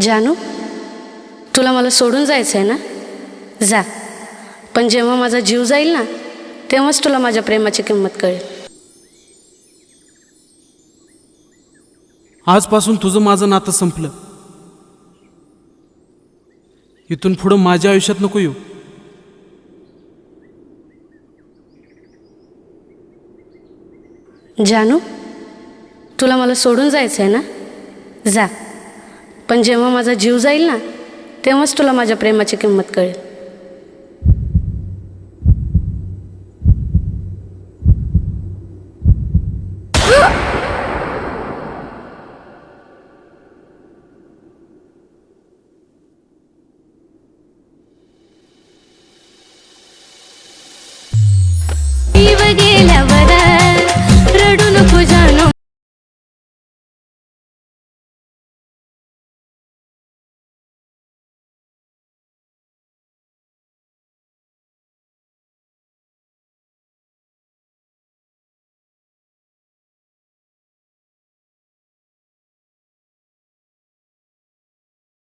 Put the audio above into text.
जानू तुला मला सोडून जायचं आहे ना? जा. पण जेव्हा माझा जीव जाईल ना तेव्हाच तुला माझ्या प्रेमाची किंमत कळेल. आजपासून तुझं माझं नातं संपलं. इथून पुढं माझ्या आयुष्यात नको येऊ. जानू तुला मला सोडून जायचं आहे ना? जा. पण जेव्हा माझा जीव जाईल ना तेव्हाच तुला माझ्या प्रेमाची किंमत कळेल. जीव